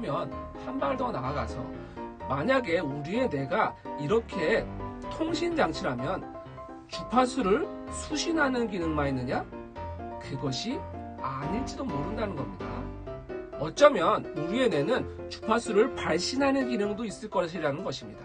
그러면 한 발 더 나아가서 만약에 우리의 뇌가 이렇게 통신 장치라면 주파수를 수신하는 기능만 있느냐? 그것이 아닐지도 모른다는 겁니다. 어쩌면 우리의 뇌는 주파수를 발신하는 기능도 있을 것이라는 것입니다.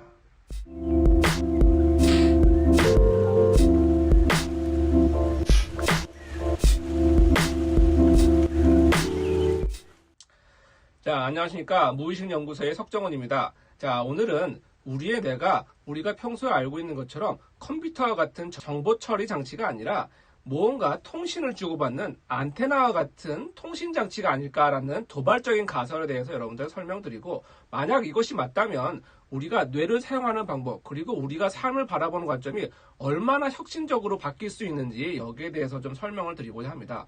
자, 안녕하십니까. 무의식 연구소의 석정원입니다. 자, 오늘은 우리의 뇌가 우리가 평소에 알고 있는 것처럼 컴퓨터와 같은 정보 처리 장치가 아니라 무언가 통신을 주고받는 안테나와 같은 통신 장치가 아닐까라는 도발적인 가설에 대해서 여러분들 설명드리고 만약 이것이 맞다면 우리가 뇌를 사용하는 방법 그리고 우리가 삶을 바라보는 관점이 얼마나 혁신적으로 바뀔 수 있는지 여기에 대해서 좀 설명을 드리고자 합니다.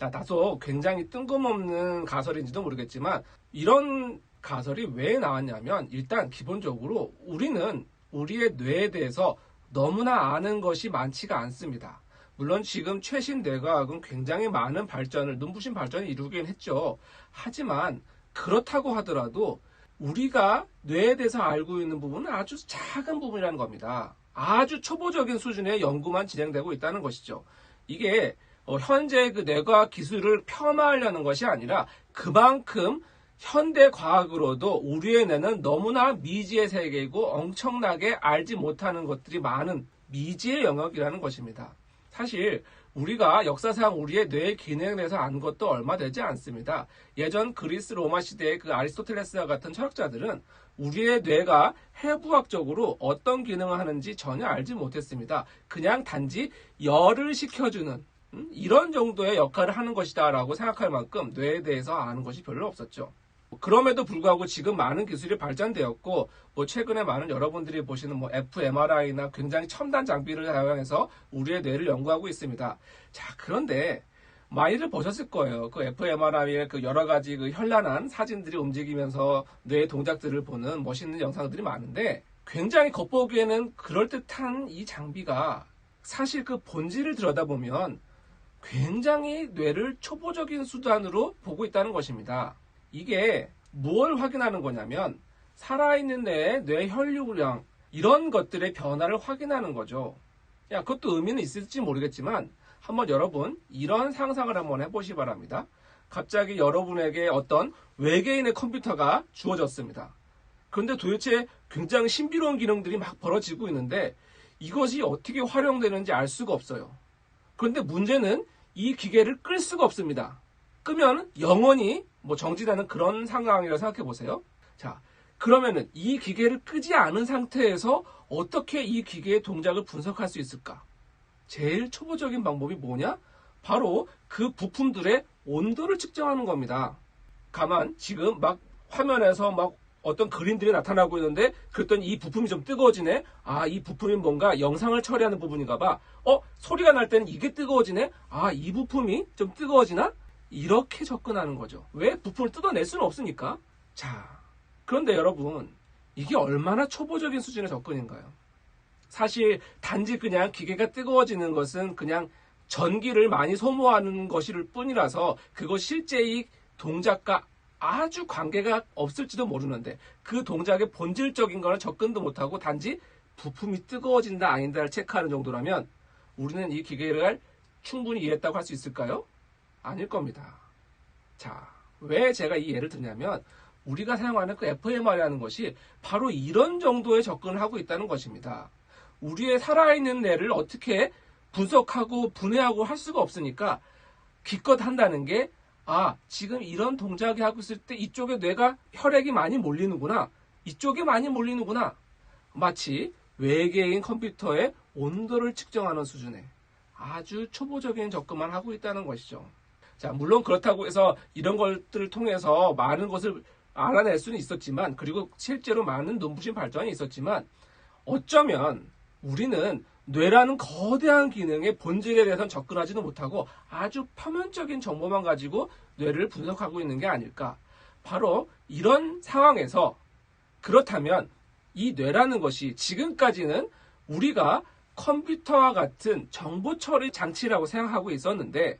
자, 다소 굉장히 뜬금없는 가설인지도 모르겠지만 이런 가설이 왜 나왔냐면 일단 기본적으로 우리는 우리의 뇌에 대해서 너무나 아는 것이 많지가 않습니다. 물론 지금 최신 뇌과학은 굉장히 많은 발전을, 눈부신 발전을 이루긴 했죠. 하지만 그렇다고 하더라도 우리가 뇌에 대해서 알고 있는 부분은 아주 작은 부분이라는 겁니다. 아주 초보적인 수준의 연구만 진행되고 있다는 것이죠. 이게 어, 현재 그 뇌과학 기술을 폄하하려는 것이 아니라 그만큼 현대 과학으로도 우리의 뇌는 너무나 미지의 세계이고 엄청나게 알지 못하는 것들이 많은 미지의 영역이라는 것입니다. 사실 우리가 역사상 우리의 뇌의 기능에 대해서 안 것도 얼마 되지 않습니다. 예전 그리스 로마 시대의 그 아리스토텔레스와 같은 철학자들은 우리의 뇌가 해부학적으로 어떤 기능을 하는지 전혀 알지 못했습니다. 그냥 단지 열을 식혀주는 음? 이런 정도의 역할을 하는 것이다라고 생각할 만큼 뇌에 대해서 아는 것이 별로 없었죠. 그럼에도 불구하고 지금 많은 기술이 발전되었고 뭐 최근에 많은 여러분들이 보시는 뭐 fMRI나 굉장히 첨단 장비를 사용해서 우리의 뇌를 연구하고 있습니다. 자 그런데 많이들 보셨을 거예요. 그 fMRI의 그 여러 가지 그 현란한 사진들이 움직이면서 뇌의 동작들을 보는 멋있는 영상들이 많은데 굉장히 겉보기에는 그럴듯한 이 장비가 사실 그 본질을 들여다보면 굉장히 뇌를 초보적인 수단으로 보고 있다는 것입니다. 이게 무엇을 확인하는 거냐면 살아있는 뇌의 뇌 혈류량 이런 것들의 변화를 확인하는 거죠. 야, 그것도 의미는 있을지 모르겠지만 한번 여러분 이런 상상을 한번 해보시 기 바랍니다. 갑자기 여러분에게 어떤 외계인의 컴퓨터가 주어졌습니다. 그런데 도대체 굉장히 신비로운 기능들이 막 벌어지고 있는데 이것이 어떻게 활용되는지 알 수가 없어요. 그런데 문제는 이 기계를 끌 수가 없습니다. 끄면 영원히 뭐 정지되는 그런 상황이라고 생각해 보세요. 자, 그러면은 이 기계를 끄지 않은 상태에서 어떻게 이 기계의 동작을 분석할 수 있을까? 제일 초보적인 방법이 뭐냐? 바로 그 부품들의 온도를 측정하는 겁니다. 가만 지금 막 화면에서 막 어떤 그림들이 나타나고 있는데 그랬더니 이 부품이 좀 뜨거워지네. 아, 이 부품이 뭔가 영상을 처리하는 부분인가 봐. 어, 소리가 날 때는 이게 뜨거워지네. 아, 이 부품이 좀 뜨거워지나? 이렇게 접근하는 거죠. 왜? 부품을 뜯어낼 수는 없으니까. 자, 그런데 여러분, 이게 얼마나 초보적인 수준의 접근인가요? 사실 단지 그냥 기계가 뜨거워지는 것은 그냥 전기를 많이 소모하는 것일 뿐이라서 그것 실제의 동작과 아주 관계가 없을지도 모르는데 그 동작의 본질적인 거는 접근도 못하고 단지 부품이 뜨거워진다 아닌다를 체크하는 정도라면 우리는 이 기계를 충분히 이해했다고 할 수 있을까요? 아닐 겁니다. 자, 왜 제가 이 예를 드냐면 우리가 사용하는 그 FMR이라는 것이 바로 이런 정도의 접근을 하고 있다는 것입니다. 우리의 살아있는 뇌를 어떻게 분석하고 분해하고 할 수가 없으니까 기껏 한다는 게 아, 지금 이런 동작이 하고 있을 때 이쪽에 뇌가 혈액이 많이 몰리는구나. 이쪽에 많이 몰리는구나. 마치 외계인 컴퓨터의 온도를 측정하는 수준의 아주 초보적인 접근만 하고 있다는 것이죠. 자, 물론 그렇다고 해서 이런 것들을 통해서 많은 것을 알아낼 수는 있었지만, 그리고 실제로 많은 눈부신 발전이 있었지만, 어쩌면 우리는 뇌라는 거대한 기능의 본질에 대해서는 접근하지도 못하고 아주 표면적인 정보만 가지고 뇌를 분석하고 있는 게 아닐까. 바로 이런 상황에서 그렇다면 이 뇌라는 것이 지금까지는 우리가 컴퓨터와 같은 정보 처리 장치라고 생각하고 있었는데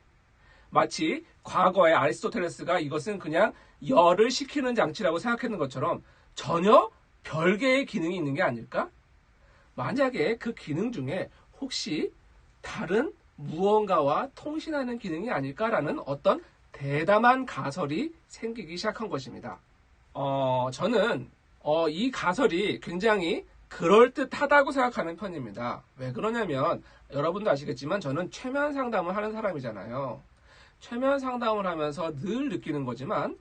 마치 과거에 아리스토텔레스가 이것은 그냥 열을 식히는 장치라고 생각했는 것처럼 전혀 별개의 기능이 있는 게 아닐까? 만약에 그 기능 중에 혹시 다른 무언가와 통신하는 기능이 아닐까라는 어떤 대담한 가설이 생기기 시작한 것입니다. 어, 저는 어, 이 가설이 굉장히 그럴듯하다고 생각하는 편입니다. 왜 그러냐면 여러분도 아시겠지만 저는 최면 상담을 하는 사람이잖아요. 최면 상담을 하면서 늘 느끼는 거지만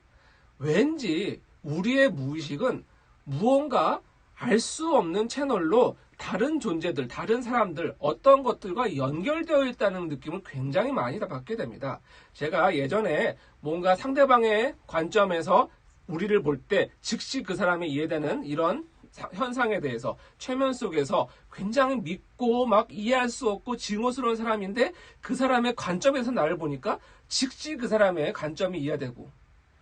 왠지 우리의 무의식은 무언가 알 수 없는 채널로 다른 존재들, 다른 사람들, 어떤 것들과 연결되어 있다는 느낌을 굉장히 많이 다 받게 됩니다. 제가 예전에 뭔가 상대방의 관점에서 우리를 볼 때 즉시 그 사람이 이해되는 이런 사- 현상에 대해서 최면 속에서 굉장히 믿고 막 이해할 수 없고 증오스러운 사람인데 그 사람의 관점에서 나를 보니까 즉시 그 사람의 관점이 이해되고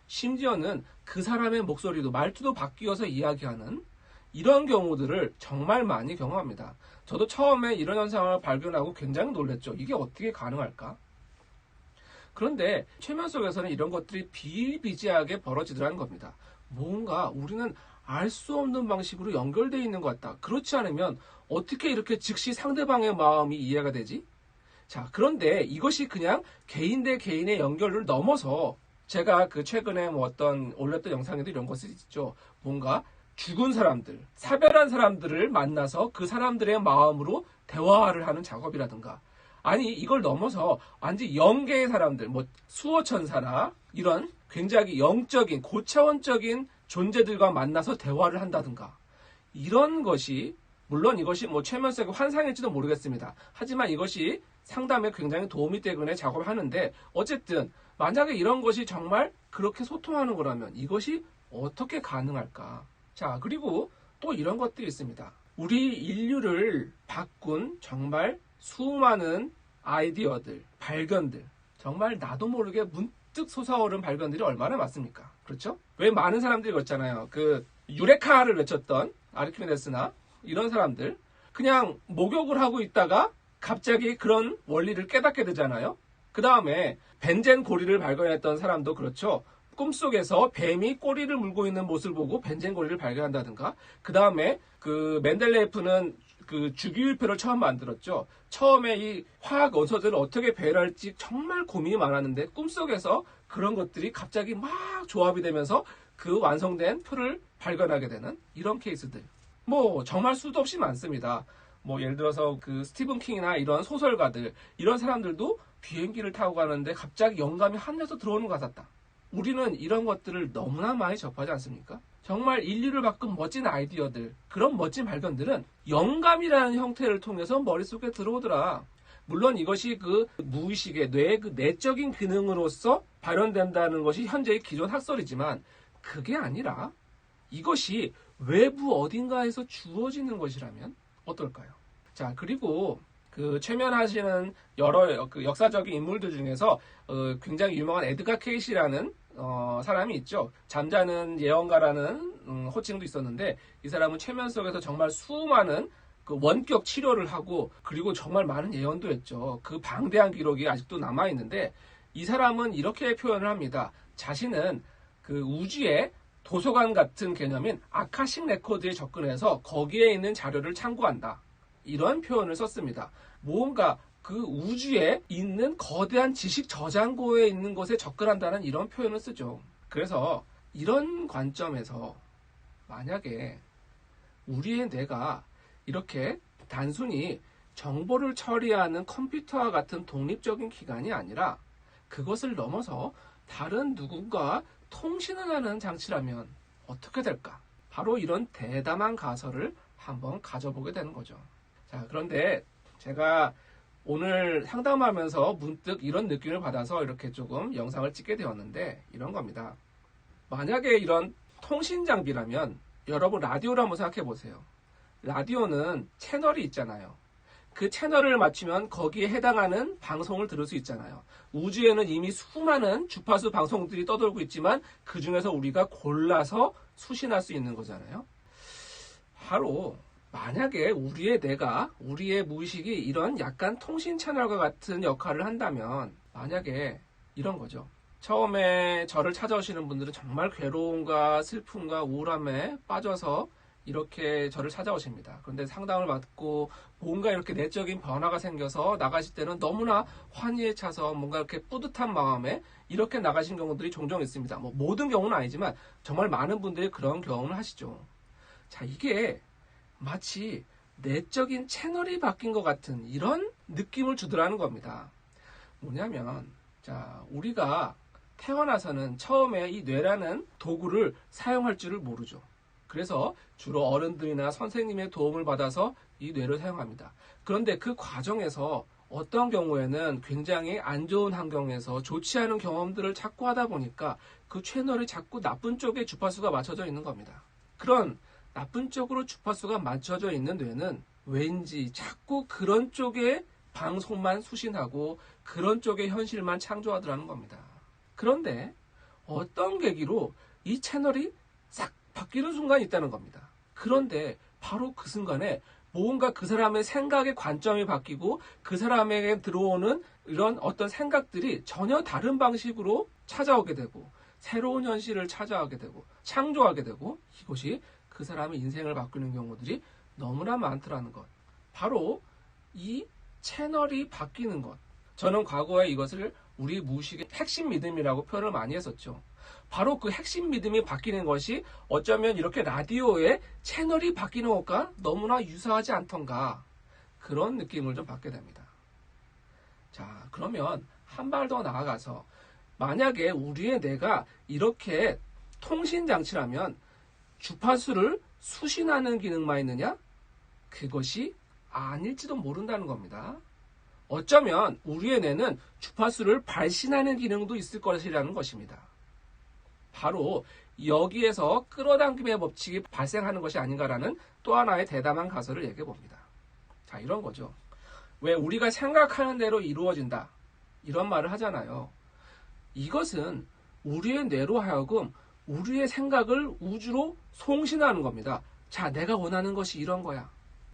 심지어는 그 사람의 목소리도 말투도 바뀌어서 이야기하는 이런 경우들을 정말 많이 경험합니다. 저도 처음에 이런 현상을 발견하고 굉장히 놀랐죠. 이게 어떻게 가능할까? 그런데 최면 속에서는 이런 것들이 비일비재하게 벌어지더라는 겁니다. 뭔가 우리는 알 수 없는 방식으로 연결되어 있는 것 같다. 그렇지 않으면 어떻게 이렇게 즉시 상대방의 마음이 이해가 되지? 자, 그런데 이것이 그냥 개인 대 개인의 연결을 넘어서 제가 그 최근에 뭐 어떤 올렸던 영상에도 이런 것이 있죠. 뭔가 죽은 사람들, 사별한 사람들을 만나서 그 사람들의 마음으로 대화를 하는 작업이라든가 아니 이걸 넘어서 완전 영계의 사람들 뭐 수호천사나 이런 굉장히 영적인 고차원적인 존재들과 만나서 대화를 한다든가 이런 것이 물론 이것이 뭐 최면색의 환상일지도 모르겠습니다. 하지만 이것이 상담에 굉장히 도움이 되거나 작업을 하는데 어쨌든 만약에 이런 것이 정말 그렇게 소통하는 거라면 이것이 어떻게 가능할까? 자, 그리고 또 이런 것들이 있습니다. 우리 인류를 바꾼 정말 수많은 아이디어들, 발견들, 정말 나도 모르게 문득 솟아오른 발견들이 얼마나 많습니까? 그렇죠? 왜 많은 사람들이 그렇잖아요. 그 유레카를 외쳤던 아르키메데스나 이런 사람들 그냥 목욕을 하고 있다가 갑자기 그런 원리를 깨닫게 되잖아요. 그 다음에 벤젠 고리를 발견했던 사람도 그렇죠. 꿈속에서 뱀이 꼬리를 물고 있는 모습을 보고 벤젠 고리를 발견한다든가. 그 다음에 그 맨델레이프는 그 주기율표를 처음 만들었죠. 처음에 이 화학 원소들을 어떻게 배열할지 정말 고민이 많았는데 꿈속에서 그런 것들이 갑자기 막 조합이 되면서 그 완성된 표를 발견하게 되는 이런 케이스들. 뭐 정말 수도 없이 많습니다. 뭐 예를 들어서 그 스티븐 킹이나 이런 소설가들 이런 사람들도 비행기를 타고 가는데 갑자기 영감이 하늘에서 들어오는 것 같았다. 우리는 이런 것들을 너무나 많이 접하지 않습니까? 정말 인류를 바꾼 멋진 아이디어들, 그런 멋진 발견들은 영감이라는 형태를 통해서 머릿속에 들어오더라. 물론 이것이 그 무의식의 뇌의 그 내적인 기능으로서 발현된다는 것이 현재의 기존 학설이지만 그게 아니라 이것이 외부 어딘가에서 주어지는 것이라면 어떨까요? 자, 그리고 그 최면하시는 여러 그 역사적인 인물들 중에서 어, 굉장히 유명한 에드가 케이시라는 어, 사람이 있죠. 잠자는 예언가라는 음, 호칭도 있었는데 이 사람은 최면 속에서 정말 수많은 그 원격 치료를 하고 그리고 정말 많은 예언도 했죠. 그 방대한 기록이 아직도 남아 있는데 이 사람은 이렇게 표현을 합니다. 자신은 그 우주의 도서관 같은 개념인 아카식 레코드에 접근해서 거기에 있는 자료를 참고한다. 이런 표현을 썼습니다. 뭔가 그 우주에 있는 거대한 지식 저장고에 있는 것에 접근한다는 이런 표현을 쓰죠. 그래서 이런 관점에서 만약에 우리의 뇌가 이렇게 단순히 정보를 처리하는 컴퓨터와 같은 독립적인 기관이 아니라 그것을 넘어서 다른 누군가 통신을 하는 장치라면 어떻게 될까? 바로 이런 대담한 가설을 한번 가져보게 되는 거죠. 자, 그런데 제가 오늘 상담하면서 문득 이런 느낌을 받아서 이렇게 조금 영상을 찍게 되었는데 이런 겁니다. 만약에 이런 통신 장비라면 여러분 라디오를 한번 생각해 보세요. 라디오는 채널이 있잖아요. 그 채널을 맞추면 거기에 해당하는 방송을 들을 수 있잖아요. 우주에는 이미 수많은 주파수 방송들이 떠돌고 있지만 그 중에서 우리가 골라서 수신할 수 있는 거잖아요. 바로 만약에 우리의 뇌가 우리의 무의식이 이런 약간 통신 채널과 같은 역할을 한다면 만약에 이런 거죠. 처음에 저를 찾아오시는 분들은 정말 괴로움과 슬픔과 우울함에 빠져서 이렇게 저를 찾아오십니다. 그런데 상담을 받고 뭔가 이렇게 내적인 변화가 생겨서 나가실 때는 너무나 환희에 차서 뭔가 이렇게 뿌듯한 마음에 이렇게 나가신 경우들이 종종 있습니다. 뭐 모든 경우는 아니지만 정말 많은 분들이 그런 경험을 하시죠. 자, 이게 마치 내적인 채널이 바뀐 것 같은 이런 느낌을 주더라는 겁니다. 뭐냐면, 자, 우리가 태어나서는 처음에 이 뇌라는 도구를 사용할 줄을 모르죠. 그래서 주로 어른들이나 선생님의 도움을 받아서 이 뇌를 사용합니다. 그런데 그 과정에서 어떤 경우에는 굉장히 안 좋은 환경에서 좋지 않은 경험들을 자꾸 하다 보니까 그 채널이 자꾸 나쁜 쪽에 주파수가 맞춰져 있는 겁니다. 그런 나쁜 쪽으로 주파수가 맞춰져 있는 뇌는 왠지 자꾸 그런 쪽에 방송만 수신하고 그런 쪽의 현실만 창조하더라는 겁니다. 그런데 어떤 계기로 이 채널이 싹 바뀌는 순간이 있다는 겁니다. 그런데 바로 그 순간에 뭔가 그 사람의 생각의 관점이 바뀌고 그 사람에게 들어오는 이런 어떤 생각들이 전혀 다른 방식으로 찾아오게 되고 새로운 현실을 찾아오게 되고 창조하게 되고 이것이 그 사람의 인생을 바꾸는 경우들이 너무나 많더라는 것. 바로 이 채널이 바뀌는 것. 저는 과거에 이것을 우리 무의식의 핵심 믿음이라고 표현을 많이 했었죠. 바로 그 핵심 믿음이 바뀌는 것이 어쩌면 이렇게 라디오의 채널이 바뀌는 것과 너무나 유사하지 않던가 그런 느낌을 좀 받게 됩니다. 자, 그러면 한 발 더 나아가서 만약에 우리의 뇌가 이렇게 통신 장치라면 주파수를 수신하는 기능만 있느냐? 그것이 아닐지도 모른다는 겁니다. 어쩌면 우리의 뇌는 주파수를 발신하는 기능도 있을 것이라는 것입니다. 바로 여기에서 끌어당김의 법칙이 발생하는 것이 아닌가라는 또 하나의 대담한 가설을 얘기해 봅니다. 자, 이런 거죠. 왜 우리가 생각하는 대로 이루어진다. 이런 말을 하잖아요. 이것은 우리의 뇌로 하여금 우리의 생각을 우주로 송신하는 겁니다. 자, 내가 원하는 것이 이런 거야.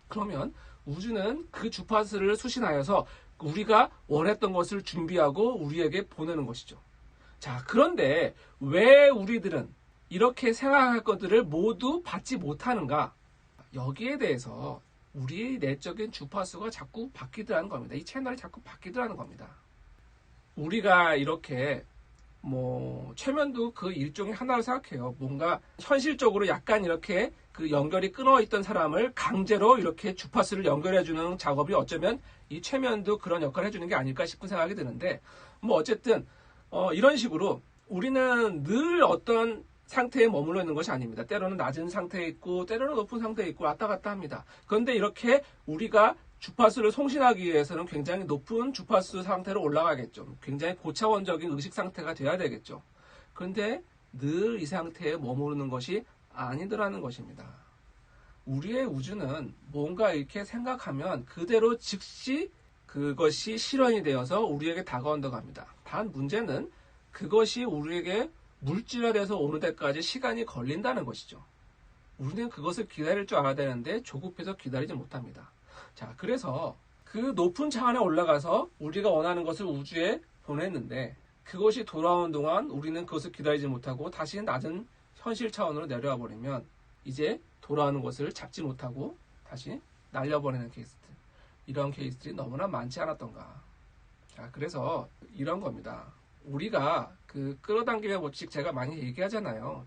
그러면 우주는 그 주파수를 수신하여서 우리가 원했던 것을 준비하고 우리에게 보내는 것이죠. 자, 그런데 왜 우리들은 이렇게 생각할 것들을 모두 받지 못하는가? 여기에 대해서 우리의 내적인 주파수가 자꾸 바뀌더라는 겁니다. 이 채널이 자꾸 바뀌더라는 겁니다. 우리가 이렇게 뭐 최면도 그 일종의 하나로 생각해요. 뭔가 현실적으로 약간 이렇게 그 연결이 끊어 있던 사람을 강제로 이렇게 주파수를 연결해 주는 작업이 어쩌면 이 최면도 그런 역할을 해주는 게 아닐까 싶은 생각이 드는데 뭐 어쨌든 어 이런 식으로 우리는 늘 어떤 상태에 머물러 있는 것이 아닙니다. 때로는 낮은 상태에 있고 때로는 높은 상태에 있고 왔다 갔다 합니다. 그런데 이렇게 우리가 주파수를 송신하기 위해서는 굉장히 높은 주파수 상태로 올라가겠죠. 굉장히 고차원적인 의식 상태가 돼야 되겠죠. 그런데 늘 이 상태에 머무르는 것이 아니더라는 것입니다. 우리의 우주는 뭔가 이렇게 생각하면 그대로 즉시 그것이 실현이 되어서 우리에게 다가온다고 합니다. 단 문제는 그것이 우리에게 물질화돼서 오는 데까지 시간이 걸린다는 것이죠. 우리는 그것을 기다릴 줄 알아야 되는데 조급해서 기다리지 못합니다. 자, 그래서 그 높은 차원에 올라가서 우리가 원하는 것을 우주에 보냈는데 그것이 돌아오는 동안 우리는 그것을 기다리지 못하고 다시 낮은 현실 차원으로 내려와 버리면 이제 돌아오는 것을 잡지 못하고 다시 날려버리는 케이스들. 이런 케이스들이 너무나 많지 않았던가. 자, 그래서 이런 겁니다. 우리가 그 끌어당김의 법칙 제가 많이 얘기하잖아요.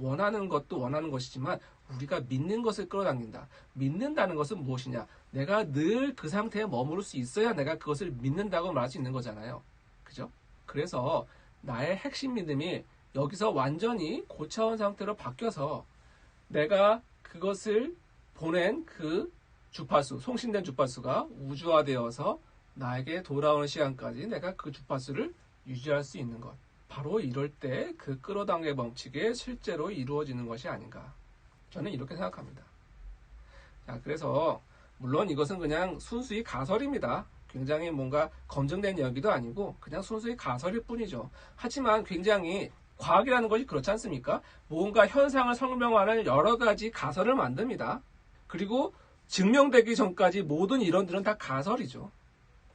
원하는 것도 원하는 것이지만 우리가 믿는 것을 끌어당긴다. 믿는다는 것은 무엇이냐? 내가 늘 그 상태에 머무를 수 있어야 내가 그것을 믿는다고 말할 수 있는 거잖아요. 그죠? 그래서 나의 핵심 믿음이 여기서 완전히 고차원 상태로 바뀌어서 내가 그것을 보낸 그 주파수, 송신된 주파수가 우주화되어서 나에게 돌아오는 시간까지 내가 그 주파수를 유지할 수 있는 것. 바로 이럴 때 그 끌어당겨 법칙이 실제로 이루어지는 것이 아닌가. 저는 이렇게 생각합니다. 자, 그래서 물론 이것은 그냥 순수히 가설입니다. 굉장히 뭔가 검증된 이야기도 아니고 그냥 순수히 가설일 뿐이죠. 하지만 굉장히 과학이라는 것이 그렇지 않습니까? 뭔가 현상을 설명하는 여러 가지 가설을 만듭니다. 그리고 증명되기 전까지 모든 이론들은 다 가설이죠.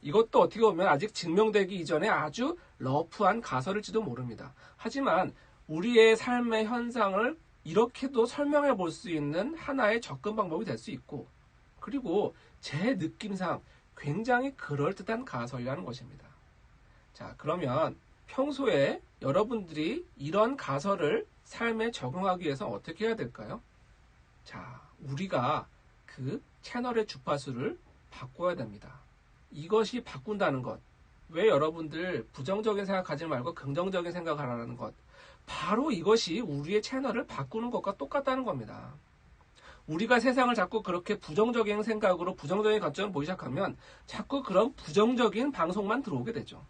이것도 어떻게 보면 아직 증명되기 이전에 아주 러프한 가설일지도 모릅니다. 하지만 우리의 삶의 현상을 이렇게도 설명해 볼 수 있는 하나의 접근 방법이 될 수 있고, 그리고 제 느낌상 굉장히 그럴듯한 가설이라는 것입니다. 자, 그러면 평소에 여러분들이 이런 가설을 삶에 적용하기 위해서 어떻게 해야 될까요? 자, 우리가 그 채널의 주파수를 바꿔야 됩니다. 이것이 바꾼다는 것. 왜 여러분들 부정적인 생각하지 말고 긍정적인 생각을 하라는 것. 바로 이것이 우리의 채널을 바꾸는 것과 똑같다는 겁니다. 우리가 세상을 자꾸 그렇게 부정적인 생각으로 부정적인 관점을 보기 시작하면 자꾸 그런 부정적인 방송만 들어오게 되죠.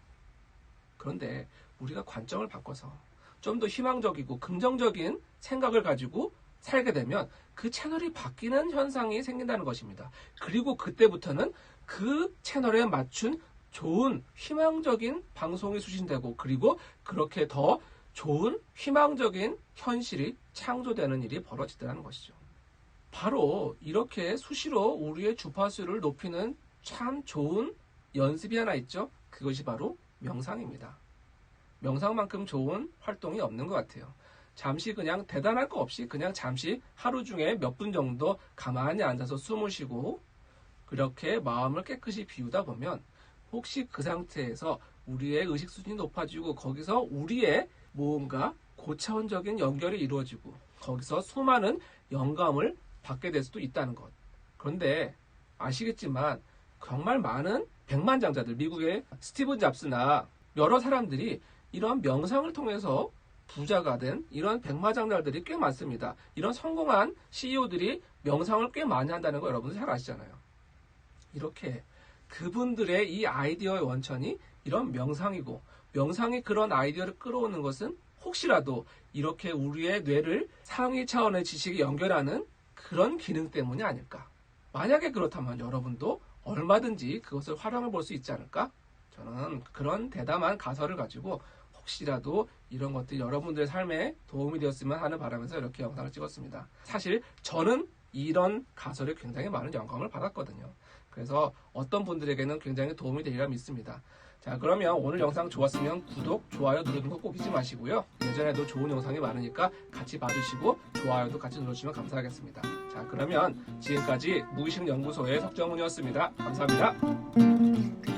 그런데 우리가 관점을 바꿔서 좀 더 희망적이고 긍정적인 생각을 가지고 살게 되면 그 채널이 바뀌는 현상이 생긴다는 것입니다. 그리고 그때부터는 그 채널에 맞춘 좋은 희망적인 방송이 수신되고 그리고 그렇게 더 좋은 희망적인 현실이 창조되는 일이 벌어지더라는 것이죠. 바로 이렇게 수시로 우리의 주파수를 높이는 참 좋은 연습이 하나 있죠. 그것이 바로 명상입니다. 명상만큼 좋은 활동이 없는 것 같아요. 잠시 그냥 대단할 거 없이 그냥 잠시 하루 중에 몇 분 정도 가만히 앉아서 숨을 쉬고 그렇게 마음을 깨끗이 비우다 보면 혹시 그 상태에서 우리의 의식 수준이 높아지고 거기서 우리의 뭔가 고차원적인 연결이 이루어지고 거기서 수많은 영감을 받게 될 수도 있다는 것. 그런데 아시겠지만 정말 많은 백만장자들 미국의 스티븐 잡스나 여러 사람들이 이런 명상을 통해서 부자가 된 이런 백마장자들이 꽤 많습니다. 이런 성공한 CEO들이 명상을 꽤 많이 한다는 거 여러분들 잘 아시잖아요. 이렇게 그분들의 이 아이디어의 원천이 이런 명상이고 명상이 그런 아이디어를 끌어오는 것은 혹시라도 이렇게 우리의 뇌를 상위 차원의 지식이 연결하는 그런 기능 때문이 아닐까. 만약에 그렇다면 여러분도 얼마든지 그것을 활용해 볼 수 있지 않을까? 저는 그런 대담한 가설을 가지고 혹시라도 이런 것들이 여러분들의 삶에 도움이 되었으면 하는 바람에서 이렇게 영상을 찍었습니다. 사실 저는 이런 가설에 굉장히 많은 영감을 받았거든요. 그래서 어떤 분들에게는 굉장히 도움이 되리라 믿습니다. 자, 그러면 오늘 영상 좋았으면 구독, 좋아요 누르는 거 꼭 잊지 마시고요. 예전에도 좋은 영상이 많으니까 같이 봐주시고 좋아요도 같이 눌러주시면 감사하겠습니다. 자, 그러면 지금까지 무의식 연구소의 석정훈이었습니다. 감사합니다.